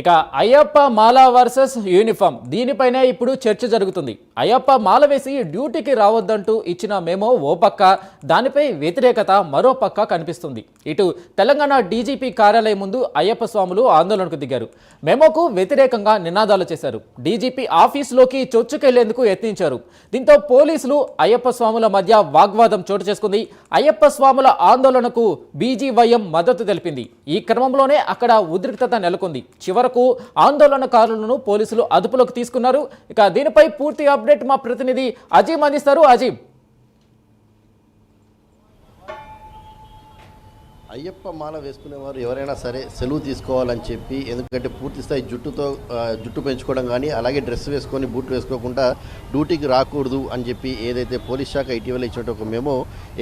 ఇక అయ్యప్ప మాల versus uniform. దీనిపైనే ఇప్పుడు చర్చ జరుగుతుంది. అయ్యప్ప మాల వేసి డ్యూటీకి రావద్దంటూ ఇచ్చిన మేమో ఓ పక్క దానిపై వ్యతిరేకత మరో పక్క కనిపిస్తుంది. ఇటు తెలంగాణ డీజీపీ కార్యాలయం ముందు అయ్యప్ప స్వాములు ఆందోళనకు దిగారు. మేమోకు వ్యతిరేకంగా నినాదాలు చేశారు. డీజీపీ ఆఫీసులోకి చొచ్చుకెళ్ళేందుకు యత్నించారు. దీంతో పోలీసులు అయ్యప్ప స్వాముల మధ్య వాగ్వాదం చోటు చేసుకుంది. అయ్యప్ప స్వాముల ఆందోళనకు బీజీవైఎం మద్దతు తెలిపింది. ఈ క్రమంలోనే అక్కడ ఉద్రిక్తత నెలకొంది. చివరి చివరకు ఆందోళనకారులను పోలీసులు అదుపులోకి తీసుకున్నారు. ఇక దీనిపై పూర్తి అప్డేట్ మా ప్రతినిధి అజీమ్ అందిస్తారు. అజీమ్. అయ్యప్ప మాల వేసుకునేవారు ఎవరైనా సరే సెలవు తీసుకోవాలని చెప్పి ఎందుకంటే పూర్తి స్థాయి జుట్టుతో జుట్టు పెంచుకోవడం కానీ అలాగే డ్రెస్ వేసుకొని బూట్లు వేసుకోకుండా డ్యూటీకి రాకూడదు అని చెప్పి ఏదైతే పోలీస్ శాఖ ఇటీవల ఇచ్చిన ఒక మెమో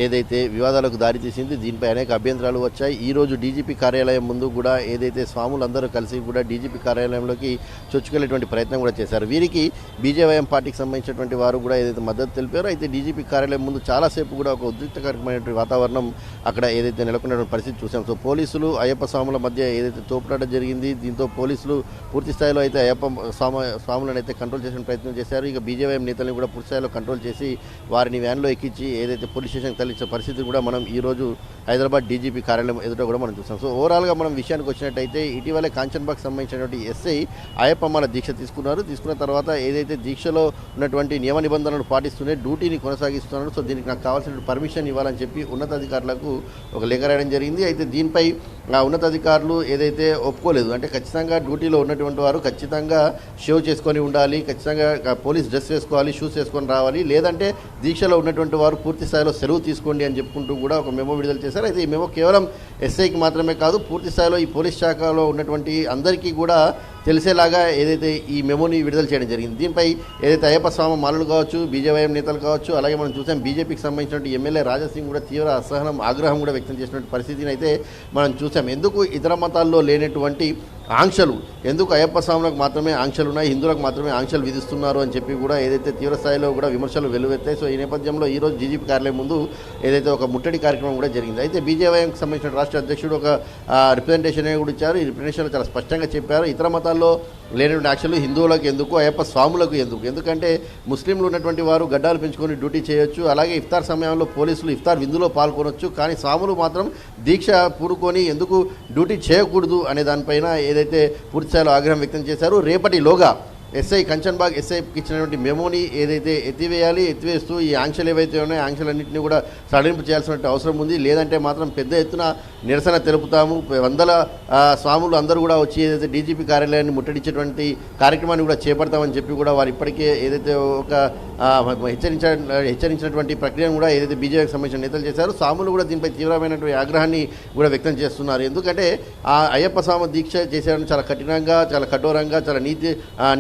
ఏదైతే వివాదాలకు దారితీసింది దీనిపై అనేక అభ్యంతరాలు వచ్చాయి. ఈ రోజు డీజీపీ కార్యాలయం ముందు కూడా ఏదైతే స్వాములందరూ కలిసి కూడా డీజీపీ కార్యాలయంలోకి చొచ్చుకెళ్ళేటువంటి ప్రయత్నం కూడా చేశారు. వీరికి బీజేవైఎం పార్టీకి సంబంధించినటువంటి వారు కూడా ఏదైతే మద్దతు తెలిపారో అయితే డీజీపీ కార్యాలయం ముందు చాలాసేపు కూడా ఒక ఉద్రిక్తకరమైనటువంటి వాతావరణం అక్కడ ఏదైతే నెలకొన్నటువంటి పరిస్థితి చూసాం. సో పోలీసులు అయ్యప్ప స్వాముల మధ్య ఏదైతే తోపులాట జరిగింది దీంతో పోలీసులు పూర్తి స్థాయిలో అయితే అయ్యప్ప స్వామ స్వాములను అయితే కంట్రోల్ చేసిన ప్రయత్నం చేశారు. ఇక బీజేవైఎం నేతలను కూడా పూర్తి స్థాయిలో కంట్రోల్ చేసి వారిని వ్యాన్లో ఎక్కించి ఏదైతే పోలీస్ స్టేషన్ తరలించిన పరిస్థితి కూడా మనం ఈరోజు హైదరాబాద్ డీజీపీ కార్యాలయం ఎదుట కూడా మనం చూసాం. సో ఓవరాల్గా మనం విషయానికి వచ్చినట్టయితే ఇటీవలే కాంచన్బాగ్ సంబంధించినటువంటి ఎస్ఐ అయ్యప్పమ్మల దీక్ష తీసుకున్నారు. తీసుకున్న తర్వాత ఏదైతే దీక్షలో ఉన్నటువంటి నియమ నిబంధనలు పాటిస్తూనే డ్యూటీని కొనసాగిస్తున్నారు. సో దీనికి నాకు కావాల్సిన పర్మిషన్ ఇవ్వాలని చెప్పి ఉన్నతాధికారులకు ఒక లేఖ రాయడం జరిగింది. అయితే దీనిపై ఉన్నతాధికారులు ఏదైతే ఒప్పుకోలేదు అంటే ఖచ్చితంగా డ్యూటీలో ఉన్నటువంటి వారు ఖచ్చితంగా షేవ్ చేసుకొని ఉండాలి ఖచ్చితంగా పోలీస్ డ్రెస్ వేసుకోవాలి షూస్ వేసుకొని రావాలి లేదంటే దీక్షలో ఉన్నటువంటి వారు పూర్తి స్థాయిలో సెలవు తీసుకోండి అని చెప్పుకుంటూ కూడా ఒక మెమో విడుదల చేశారు. అయితే ఈ మెమో కేవలం ఎస్ఐకి మాత్రమే కాదు పూర్తి స్థాయిలో ఈ పోలీస్ శాఖలో ఉన్నటువంటి అందరికీ కూడా తెలిసేలాగా ఏదైతే ఈ మెమోని విడుదల చేయడం జరిగింది. దీనిపై ఏదైతే అయ్యప్ప స్వామి మాలలు కావచ్చు బీజేవైఎం నేతలు కావచ్చు అలాగే మనం చూసాం బీజేపీకి సంబంధించినటువంటి ఎమ్మెల్యే రాజాసింగ్ కూడా తీవ్ర అసహనం ఆగ్రహం కూడా వ్యక్తం చేసినటువంటి పరిస్థితిని అయితే మనం చూసాం. ఎందుకు ఇతర మతాల్లో లేనటువంటి ఆంక్షలు. ఎందుకు అయ్యప్ప స్వాములకు మాత్రమే ఆంక్షలు ఉన్నాయి హిందువులకు మాత్రమే ఆంక్షలు విధిస్తున్నారు అని చెప్పి కూడా ఏదైతే తీవ్రస్థాయిలో కూడా విమర్శలు వెలువెత్తాయి. సో ఈ నేపథ్యంలో ఈరోజు జీజీపీ కార్యాలయం ముందు ఏదైతే ఒక ముట్టడి కార్యక్రమం కూడా జరిగింది. అయితే బీజేవైఎంకి సంబంధించిన రాష్ట్ర అధ్యక్షుడు ఒక రిప్రజెంటేషన్ కూడా ఇచ్చారు. ఈ రిప్రజెంటేషన్లో చాలా స్పష్టంగా చెప్పారు. ఇతర మతాల్లో లేనటువంటి ఆంక్షలు హిందువులకు ఎందుకు అయ్యప్ప స్వాములకు ఎందుకు? ఎందుకంటే ముస్లింలు ఉన్నటువంటి వారు గడ్డాలు పెంచుకొని డ్యూటీ చేయొచ్చు. అలాగే ఇఫ్తార్ సమయంలో పోలీసులు ఇఫ్తార్ విందులో పాల్గొనొచ్చు. కానీ స్వాములు మాత్రం దీక్ష పూడుకొని ఎందుకు డ్యూటీ చేయకూడదు అనే దానిపైన ఏదైతే పూర్తిస్థాయిలో ఆగ్రహం వ్యక్తం చేశారు రేపటిలోగా ఎస్ఐ కంచన్బాగ్ ఎస్ఐకి ఇచ్చినటువంటి మెమోని ఏదైతే ఎత్తివేయాలి ఎత్తివేస్తూ ఈ ఆంక్షలు ఏవైతే ఉన్నాయో ఆంక్షలన్నింటినీ కూడా సడలింపు చేయాల్సిన అవసరం ఉంది. లేదంటే మాత్రం పెద్ద ఎత్తున నిరసన తెలుపుతాము. వందల స్వాములు అందరూ కూడా వచ్చి ఏదైతే డీజీపీ కార్యాలయాన్ని ముట్టడించేటువంటి కార్యక్రమాన్ని కూడా చేపడతామని చెప్పి కూడా వారు ఇప్పటికే ఏదైతే ఒక హెచ్చరించ హెచ్చరించినటువంటి ప్రక్రియను కూడా ఏదైతే బీజేపీకి సంబంధించిన నేతలు చేశారు స్వాములు కూడా దీనిపై తీవ్రమైనటువంటి ఆగ్రహాన్ని కూడా వ్యక్తం చేస్తున్నారు. ఎందుకంటే ఆ అయ్యప్ప స్వామి దీక్ష చేసేవారిని చాలా కఠినంగా చాలా కఠోరంగా చాలా నీతి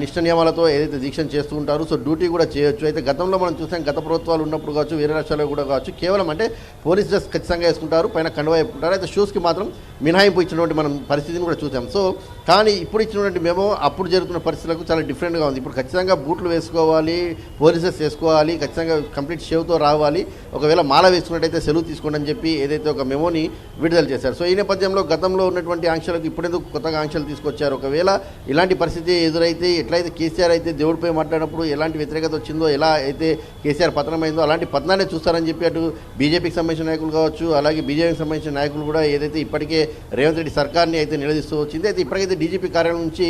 నిష్ఠ నిష్ట నియమాలతో ఏదైతే దీక్షను చేస్తూ ఉంటారో సో డ్యూటీ కూడా చేయొచ్చు. అయితే గతంలో మనం చూసాం గత ప్రభుత్వాలు ఉన్నప్పుడు కావచ్చు వేరే రాష్ట్రాల్లో కూడా కావచ్చు కేవలం అంటే పోలీస్ డ్రెస్ ఖచ్చితంగా వేసుకుంటారు పైన కండువా వేసుకుంటారు. అయితే షూస్కి మాత్రం మినహాయింపు ఇచ్చినటువంటి మనం పరిస్థితిని కూడా చూసాం. సో కానీ ఇప్పుడు ఇచ్చినటువంటి మేము అప్పుడు జరుగుతున్న పరిస్థితులకు చాలా డిఫరెంట్గా ఉంది. ఇప్పుడు ఖచ్చితంగా బూట్లు వేసుకోవాలి పోలీసెస్ వేసుకోవాలి ఖచ్చితంగా కంప్లీట్ షేవ్తో రావాలి. ఒకవేళ మాల వేసుకున్నట్టయితే సెలవు తీసుకోండి అని చెప్పి ఏదైతే ఒక మెమోని విడుదల చేశారు. సో ఈ నేపథ్యంలో గతంలో ఉన్నటువంటి ఆంక్షలకు ఇప్పుడెందుకు కొత్తగా ఆంక్షలు తీసుకొచ్చారు? ఒకవేళ ఇలాంటి పరిస్థితి ఎదురైతే ఎట్లయితే కేసీఆర్ అయితే దేవుడిపై మాట్లాడినప్పుడు ఎలాంటి వ్యతిరేకత వచ్చిందో ఎలా అయితే కేసీఆర్ పతనమైందో అలాంటి పతనాన్ని చూస్తారని చెప్పి అటు బీజేపీకి సంబంధించిన నాయకులు కావచ్చు అలాగే బీజేపీకి సంబంధించిన నాయకులు కూడా ఏదైతే ఇప్పటికే రేవంత్ రెడ్డి సర్కార్ని అయితే నిలదీస్తూ వచ్చింది అయితే ఇప్పటికైతే డీజీపీ కార్యాలయం నుంచి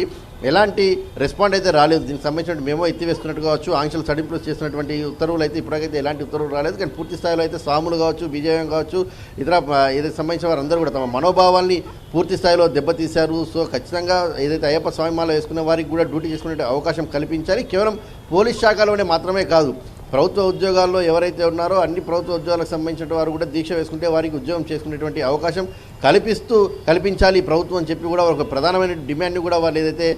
ఎలాంటి రెస్పాండ్ అయితే రాలేదు. దీనికి సంబంధించిన మేమో ఎత్తివేస్తున్నట్టు కావచ్చు ఆంక్షలు సడింపులు చేసినటువంటి ఉత్తర్వులు అయితే ఇప్పటికైతే ఎలాంటి ఉత్తర్వులు రాలేదు. కానీ పూర్తి స్థాయిలో అయితే స్వాములు కావచ్చు బీజేపీ కావచ్చు ఇతర ఏదైతే సంబంధించిన వారందరూ కూడా తమ మనోభావాల్ని పూర్తి స్థాయిలో దెబ్బతీశారు. సో ఖచ్చితంగా ఏదైతే అయ్యప్ప స్వామిమాల వేసుకునే వారికి కూడా డ్యూటీ చేసుకునే అవకాశం కల్పించాలి. కేవలం పోలీస్ శాఖలోనే మాత్రమే కాదు ప్రభుత్వ ఉద్యోగాల్లో ఎవరైతే ఉన్నారో అన్ని ప్రభుత్వ ఉద్యోగాలకు సంబంధించిన వారు కూడా దీక్ష వేసుకుంటే వారికి ఉద్యోగం చేసుకునేటువంటి అవకాశం కల్పిస్తూ కల్పించాలి ప్రభుత్వం అని చెప్పి కూడా ఒక ప్రధానమైన డిమాండ్ని కూడా వాళ్ళు ఏదైతే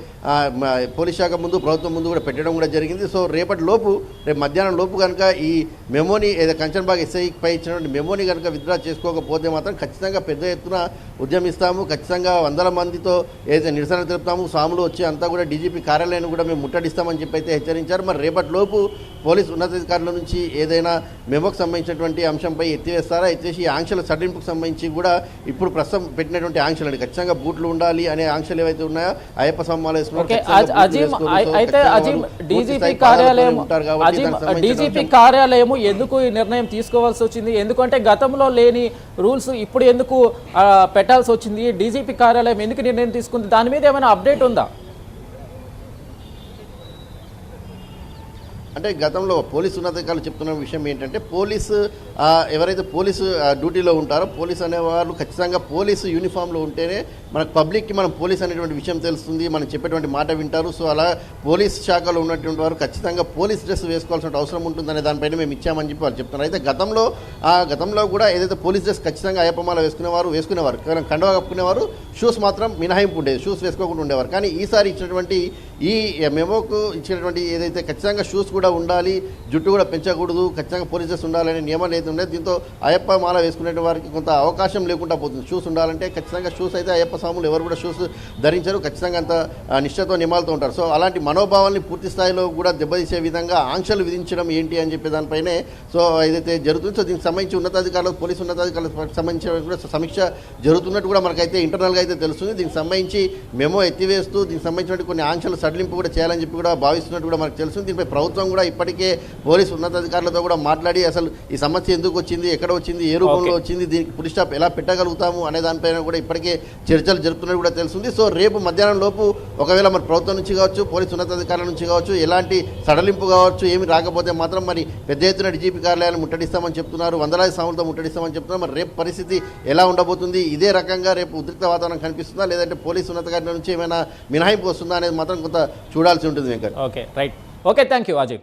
పోలీస్ శాఖ ముందు ప్రభుత్వం ముందు కూడా పెట్టడం కూడా జరిగింది. సో రేపటి లోపు రేపు మధ్యాహ్నం లోపు కనుక ఈ మెమోని ఏదో కంచన్బాగ్ ఎస్ఐపై ఇచ్చినటువంటి మెమోని కనుక విత్డ్రా చేసుకోకపోతే మాత్రం ఖచ్చితంగా పెద్ద ఎత్తున ఉద్యమిస్తాము. ఖచ్చితంగా వందల మందితో ఏదైతే నిరసన తెలుపుతాము సాములు వచ్చి అంతా కూడా డీజీపీ కార్యాలయాన్ని కూడా మేము ముట్టడిస్తామని చెప్పి అయితే హెచ్చరించారు. మరి రేపటి లోపు పోలీస్ ఉన్నత ఉన్నతాధికారుల నుంచి ఏదైనా మెమోకు సంబంధించినటువంటి అంశంపై ఎత్తివేస్తారా? ఎత్తేసి ఈ ఆంక్షల సడలింపుకు సంబంధించి కూడా ఇప్పుడు ప్రస్తుతం పెట్టినటువంటి ఆంక్షలు అండి. ఖచ్చితంగా బూట్లు ఉండాలి అనే ఆంక్షలు ఏవైతే ఉన్నాయో అయ్యప్ప స్తంభాలు వేసుకున్నారు, ఓకే ఖచ్చితంగా అజ్- బూట్లు అజీం వేసుకోరు. అయి- సో అయితే ఖచ్చితంగా అజీం వాళ్ళు పూర్తి డీజీపీ స్థాయి కార్యాలయం ఎందుకు ఈ నిర్ణయం తీసుకోవాల్సి వచ్చింది? ఎందుకంటే గతంలో లేని రూల్స్ ఇప్పుడు ఎందుకు పెట్టాల్సి వచ్చింది? డీజీపీ కార్యాలయం ఎందుకు నిర్ణయం తీసుకుంది? దాని మీద ఏమైనా అప్డేట్ ఉందా? అంటే గతంలో పోలీసు ఉన్నతాధికారులు చెప్తున్న విషయం ఏంటంటే పోలీసు ఎవరైతే పోలీసు డ్యూటీలో ఉంటారో పోలీస్ అనేవాళ్ళు ఖచ్చితంగా పోలీసు యూనిఫామ్లో ఉంటేనే మనకు పబ్లిక్కి మనం పోలీస్ అనేటువంటి విషయం తెలుస్తుంది మనం చెప్పేటువంటి మాట వింటారు. సో అలా పోలీస్ శాఖలో ఉన్నటువంటి వారు ఖచ్చితంగా పోలీస్ డ్రెస్ వేసుకోవాల్సిన అవసరం ఉంటుందనే దానిపైన మేము ఇచ్చామని చెప్పి వాళ్ళు చెప్తున్నారు. అయితే గతంలో ఆ గతంలో కూడా ఏదైతే పోలీస్ డ్రెస్ ఖచ్చితంగా అయ్యప్పమాల వేసుకునేవారు వేసుకునేవారు కండవ కప్పుకునేవారు షూస్ మాత్రం మినహాయింపు ఉండేది షూస్ వేసుకోకుండా ఉండేవారు. కానీ ఈసారి ఇచ్చినటువంటి ఈ మెమోకు ఇచ్చినటువంటి ఏదైతే ఖచ్చితంగా షూస్ కూడా ఉండాలి జుట్టు కూడా పెంచకూడదు ఖచ్చితంగా పోలీసెస్ ఉండాలనే నియమాలు అయితే ఉండేది దీంతో అయ్యప్ప మాల వేసుకునే వారికి కొంత అవకాశం లేకుండా పోతుంది. షూస్ ఉండాలంటే ఖచ్చితంగా షూస్ అయితే అయ్యప్ప స్వాములు ఎవరు కూడా షూస్ ధరించరు ఖచ్చితంగా అంత నిష్ఠతో నియమాలతో ఉంటారు. సో అలాంటి మనోభావాల్ని పూర్తి స్థాయిలో కూడా దెబ్బతీసే విధంగా ఆంక్షలు విధించడం ఏంటి అని చెప్పే దానిపైనే సో ఏదైతే జరుగుతుంది సో దీనికి సంబంధించి ఉన్నతాధికారులు పోలీసు ఉన్నతాధికారులకు సంబంధించిన కూడా సమీక్ష జరుగుతున్నట్టు కూడా మనకైతే ఇంటర్నల్గా అయితే తెలుస్తుంది. దీనికి సంబంధించి మెమో ఎత్తివేస్తూ దీనికి సంబంధించినటువంటి కొన్ని ఆంక్షలు సడలింపు కూడా చేయాలని చెప్పి కూడా భావిస్తున్నట్టు కూడా మనకు తెలుస్తుంది దీనిపై ప్రభుత్వం కూడా ఇప్పటికే పోలీసు ఉన్నతాధికారులతో కూడా మాట్లాడి అసలు ఈ సమస్య ఎందుకు వచ్చింది ఎక్కడ వచ్చింది ఏ రూపంలో. వచ్చింది దీనికి పులి స్టాప్ ఎలా పెట్టగలుగుతాము అనే దానిపైన కూడా ఇప్పటికే చర్చలు జరుపుతున్నట్టు కూడా తెలుస్తుంది. సో రేపు మధ్యాహ్నం లోపు ఒకవేళ మరి ప్రభుత్వం నుంచి కావచ్చు పోలీసు ఉన్నతాధికారుల నుంచి కావచ్చు ఎలాంటి సడలింపు కావచ్చు ఏమి రాకపోతే మాత్రం మరి పెద్ద ఎత్తున డీజీపీ కార్యాలయాలు ముట్టడిస్తామని చెప్తున్నారు వందలాది సాములతో ముట్టడిస్తామని చెప్తున్నారు. మరి రేపు పరిస్థితి ఎలా ఉండబోతుంది? ఇదే రకంగా రేపు ఉద్రిక్త వాతావరణం కనిపిస్తుందా? లేదంటే పోలీసు ఉన్నతాధికారుల నుంచి ఏమైనా మినహాయింపు వస్తుందా అనేది మాత్రం కొంత చూడాల్సి ఉంటుంది Venkat. Okay right okay thank you Ajay